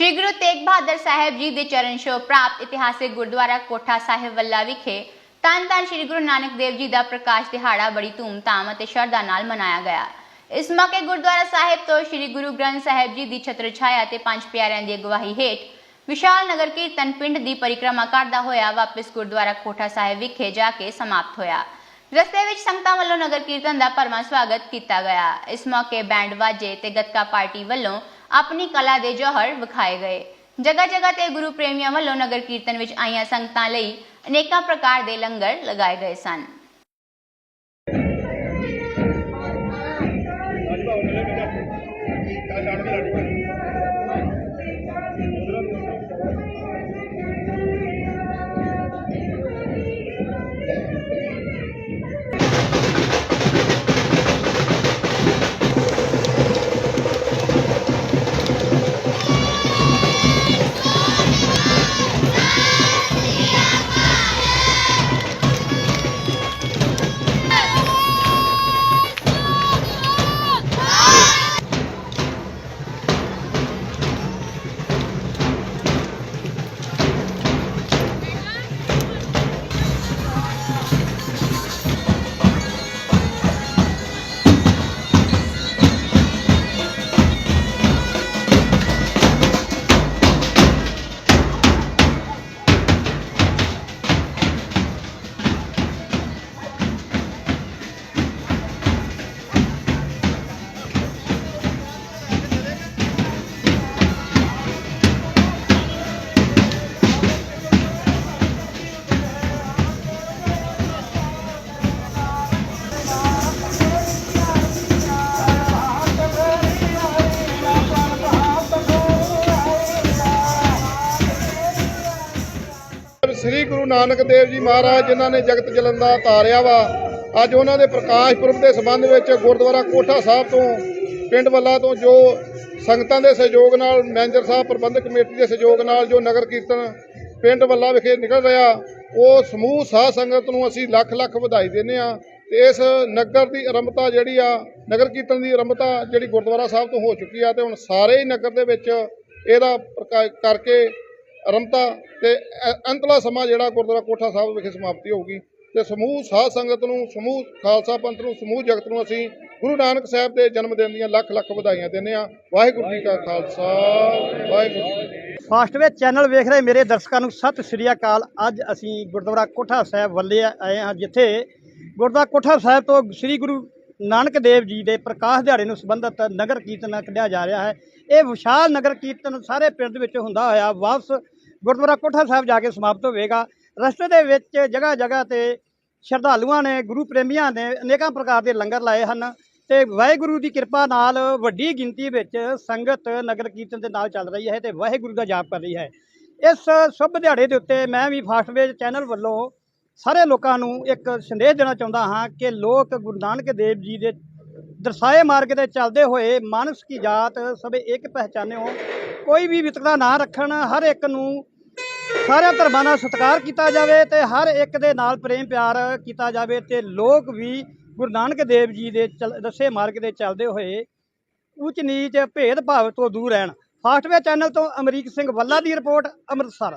ਸ਼੍ਰੀ ਗੁਰੂ ਤੇਗ ਬਹਾਦਰ ਸਾਹਿਬ ਜੀ ਦੇ ਚਰਨ ਛੋਹ ਪ੍ਰਾਪਤ ਇਤਿਹਾਸਿਕ ਗੁਰਦੁਆਰਾ ਕੋਠਾ ਸਾਹਿਬ ਵੱਲਾ ਵਿਖੇ ਧੰਨ ਧੰਨ ਸ਼੍ਰੀ ਗੁਰੂ ਨਾਨਕ ਦੇਵ ਜੀ ਦਾ ਪ੍ਰਕਾਸ਼ ਦਿਹਾੜਾ ਬੜੀ ਧੂਮਧਾਮ ਅਤੇ ਸ਼ਰਧਾ ਨਾਲ ਮਨਾਇਆ ਗਿਆ। ਇਸ ਮੌਕੇ ਗੁਰਦੁਆਰਾ ਸਾਹਿਬ ਤੋਂ ਸ਼੍ਰੀ ਗੁਰੂ ਗ੍ਰੰਥ ਸਾਹਿਬ ਜੀ ਦੀ ਛਤਰ ਛਾਇਆ ਤੇ ਪੰਜ ਪਿਆਰਿਆਂ ਦੀ ਅਗਵਾਈ ਹੇਠ ਵਿਸ਼ਾਲ ਨਗਰ ਕੀਰਤਨ ਪਿੰਡ ਦੀ ਪਰਿਕਰਮਾ ਕਰਦਾ ਹੋਇਆ ਵਾਪਸ ਗੁਰਦੁਆਰਾ ਕੋਠਾ ਸਾਹਿਬ ਵਿਖੇ ਜਾ ਕੇ ਸਮਾਪਤ ਹੋਇਆ। ਰਸਤੇ ਵਿੱਚ ਸੰਗਤਾਂ ਵੱਲੋਂ ਨਗਰ ਕੀਰਤਨ ਦਾ ਭਰਵਾਂ ਸਵਾਗਤ ਕੀਤਾ ਗਿਆ। ਇਸ ਮੌਕੇ ਬੈਂਡ ਵਾਜੇ ਤੇ ਗੱਤਕਾ ਪਾਰਟੀ ਵੱਲੋਂ ਆਪਣੀ ਕਲਾ ਦੇ ਜੋਹਰ ਵਿਖਾਏ ਗਏ। ਜਗ੍ਹਾ ਜਗ੍ਹਾ ਤੇ ਗੁਰੂ ਪ੍ਰੇਮੀਆਂ ਵੱਲੋਂ ਨਗਰ ਕੀਰਤਨ ਵਿੱਚ ਆਈਆਂ ਸੰਗਤਾਂ ਲਈ ਅਨੇਕਾਂ ਪ੍ਰਕਾਰ ਦੇ ਲੰਗਰ ਲਗਾਏ ਗਏ ਸਨ। ਸ੍ਰੀ ਗੁਰੂ ਨਾਨਕ ਦੇਵ ਜੀ ਮਹਾਰਾਜ, ਜਿਨ੍ਹਾਂ ਨੇ ਜਗਤ ਜਲੰਦਾ ਤਾਰਿਆ ਵਾ, ਅੱਜ ਉਹਨਾਂ ਦੇ ਪ੍ਰਕਾਸ਼ ਪੁਰਬ ਦੇ ਸੰਬੰਧ ਵਿੱਚ ਗੁਰਦੁਆਰਾ ਕੋਠਾ ਸਾਹਿਬ ਤੋਂ, ਪਿੰਡ ਵੱਲਾ ਤੋਂ ਜੋ ਸੰਗਤਾਂ ਦੇ ਸਹਿਯੋਗ ਨਾਲ, ਮੈਨੇਜਰ ਸਾਹਿਬ, ਪ੍ਰਬੰਧਕ ਕਮੇਟੀ ਦੇ ਸਹਿਯੋਗ ਨਾਲ ਜੋ ਨਗਰ ਕੀਰਤਨ ਪਿੰਡ ਵੱਲਾ ਵਿਖੇ ਨਿਕਲ ਰਿਹਾ, ਉਹ ਸਮੂਹ ਸਾਧ ਸੰਗਤ ਨੂੰ ਅਸੀਂ ਲੱਖ ਲੱਖ ਵਧਾਈ ਦਿੰਦੇ ਆ ਤੇ ਇਸ ਨਗਰ ਦੀ ਆਰੰਭਤਾ ਜਿਹੜੀ ਆ, ਨਗਰ ਕੀਰਤਨ ਦੀ ਆਰੰਭਤਾ ਜਿਹੜੀ ਗੁਰਦੁਆਰਾ ਸਾਹਿਬ ਤੋਂ ਹੋ ਚੁੱਕੀ ਆ ਤੇ ਹੁਣ ਸਾਰੇ ਹੀ ਨਗਰ ਦੇ ਵਿੱਚ ਇਹਦਾ ਪ੍ਰਕਾ- ਕਰਕੇ ਆਰੰਭਤਾ ਤੇ ਅੰਤਲਾ ਸਮਾਂ ਜਿਹੜਾ ਗੁਰਦੁਆਰਾ ਕੋਠਾ ਸਾਹਿਬ ਵਿਖੇ ਸਮਾਪਤੀ ਹੋਊਗੀ। ਤੇ ਸਮੂਹ ਸਾਧ ਸੰਗਤ ਨੂੰ, ਸਮੂਹ ਖਾਲਸਾ ਪੰਥ ਨੂੰ, ਸਮੂਹ ਜਗਤ ਨੂੰ ਅਸੀਂ ਗੁਰੂ ਨਾਨਕ ਸਾਹਿਬ ਦੇ ਜਨਮ ਦਿਨ ਦੀਆਂ ਲੱਖ ਲੱਖ ਵਧਾਈਆਂ ਦਿੰਦੇ ਆ ਵਾਹਿਗੁਰੂ ਜੀ ਕਾ ਖਾਲਸਾ, ਵਾਹਿਗੁਰੂ ਫਾਸਟਵੇ ਚੈਨਲ ਵੇਖ ਰਹੇ ਮੇਰੇ ਦਰਸ਼ਕਾਂ ਨੂੰ ਸਤਿ ਸ੍ਰੀ ਅਕਾਲ। ਅੱਜ ਅਸੀਂ ਗੁਰਦੁਆਰਾ ਕੋਠਾ ਸਾਹਿਬ ਵੱਲੇ ਆਏ ਹਾਂ, ਜਿੱਥੇ ਗੁਰਦੁਆਰਾ ਕੋਠਾ ਸਾਹਿਬ ਤੋਂ ਸ੍ਰੀ ਗੁਰੂ ਨਾਨਕ ਦੇਵ ਜੀ ਦੇ ਪ੍ਰਕਾਸ਼ ਦਿਹਾੜੇ ਨੂੰ ਸੰਬੰਧਿਤ ਨਗਰ ਕੀਰਤਨ ਕੱਢਿਆ ਜਾ ਰਿਹਾ ਹੈ। ਇਹ ਵਿਸ਼ਾਲ ਨਗਰ ਕੀਰਤਨ ਸਾਰੇ ਪਿੰਡ ਵਿੱਚ ਹੁੰਦਾ ਹੋਇਆ ਵਾਪਸ ਗੁਰਦੁਆਰਾ ਕੋਠਾ ਸਾਹਿਬ ਜਾ ਕੇ ਸਮਾਪਤ ਹੋਵੇਗਾ। ਰਸਤੇ ਦੇ ਵਿੱਚ ਜਗ੍ਹਾ ਜਗ੍ਹਾ ਤੇ ਸ਼ਰਧਾਲੂਆਂ ਨੇ, ਗੁਰੂ ਪ੍ਰੇਮੀਆਂ ਨੇ ਅਨੇਕਾਂ ਪ੍ਰਕਾਰ ਦੇ ਲੰਗਰ ਲਾਏ ਹਨ ਤੇ ਵਾਹਿਗੁਰੂ ਦੀ ਕਿਰਪਾ ਨਾਲ ਵੱਡੀ ਗਿਣਤੀ ਵਿੱਚ ਸੰਗਤ ਨਗਰ ਕੀਰਤਨ ਦੇ ਨਾਲ ਚੱਲ ਰਹੀ ਹੈ ਤੇ ਵਾਹਿਗੁਰੂ ਦਾ ਜਾਪ ਕਰ ਰਹੀ ਹੈ। ਇਸ ਸ਼ੁਭ ਦਿਹਾੜੇ ਦੇ ਉੱਤੇ ਮੈਂ ਵੀ ਫਾਸਟਵੇਜ ਚੈਨਲ ਵੱਲੋਂ ਸਾਰੇ ਲੋਕਾਂ ਨੂੰ ਇੱਕ ਸੰਦੇਸ਼ ਦੇਣਾ ਚਾਹੁੰਦਾ ਹਾਂ ਕਿ ਲੋਕ ਗੁਰੂ ਨਾਨਕ ਦੇਵ ਜੀ ਦੇ ਦਰਸਾਏ ਮਾਰਗ ਤੇ ਚੱਲਦੇ ਹੋਏ ਮਾਨਸ ਕੀ ਜਾਤ ਸਭੇ ਇੱਕ ਪਹਿਚਾਨਿਓ, ਕੋਈ ਵੀ ਵਿਤਕਰਾ ਨਾ ਰੱਖਣ, ਹਰ ਇੱਕ ਨੂੰ ਸਾਰਿਆਂ ਧਰਮਾਂ ਦਾ ਸਤਿਕਾਰ ਕੀਤਾ ਜਾਵੇ ਤੇ ਹਰ ਇੱਕ ਦੇ ਨਾਲ ਪ੍ਰੇਮ ਪਿਆਰ ਕੀਤਾ ਜਾਵੇ ਤੇ ਲੋਕ ਵੀ ਗੁਰੂ ਨਾਨਕ ਦੇਵ ਜੀ ਦੇ ਚੱਲ- ਦੱਸੇ ਮਾਰਗ ਤੇ ਚੱਲਦੇ ਹੋਏ ਉੱਚ ਨੀਚ ਭੇਦ ਭਾਵ ਤੋਂ ਦੂਰ ਰਹਿਣ। ਫਾਸਟਵੇ ਚੈਨਲ ਤੋਂ ਅਮਰੀਕ ਸਿੰਘ ਵੱਲਾ ਦੀ ਰਿਪੋਰਟ, ਅੰਮ੍ਰਿਤਸਰ।